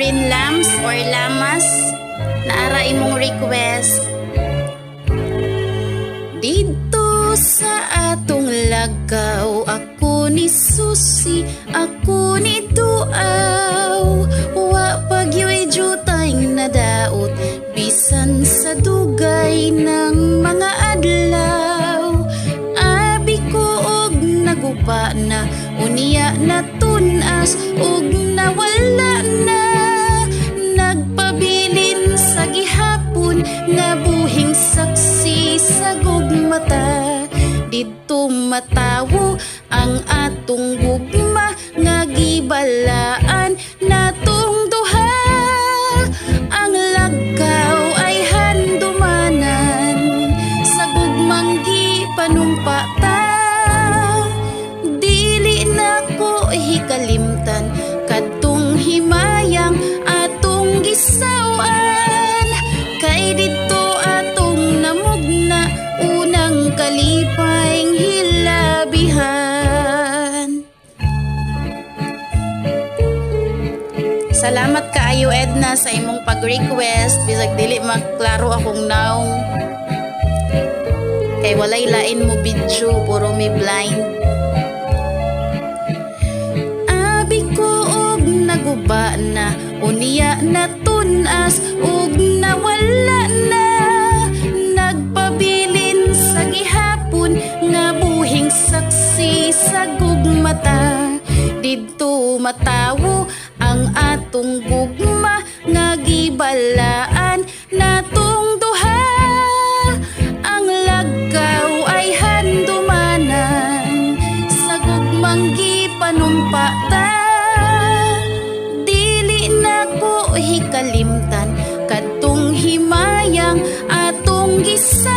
Maureen Lams or Lamas naara imong request. Dito sa atong lagaw ako ni Susi ako ni Duaw wa pagyoy jutay nadaot bisan sa dugay ng mga adlaw. Abi ko og nagupa na unya na tunas og gihapon nga buhing saksi sa gugmata. Dito matawo ang atong gugma nga gibalaan Salamat kaayo Edna sa imong pag-request. Bisag dili maklaro akong naong. Kay walay lain mo video puro mi blind. Abi ko og naguba na unya na tunas og nawala na. Nagpabilin sa gihapon nga buhing saksi sa gugmata. Didto matawo ang atong gugma nga gibalaan. Natong duha ang lagkaw ay handumanan. Sa gugmang gipanumpa ta dili na ko hikalimtan. Kadtong himayang atong gisa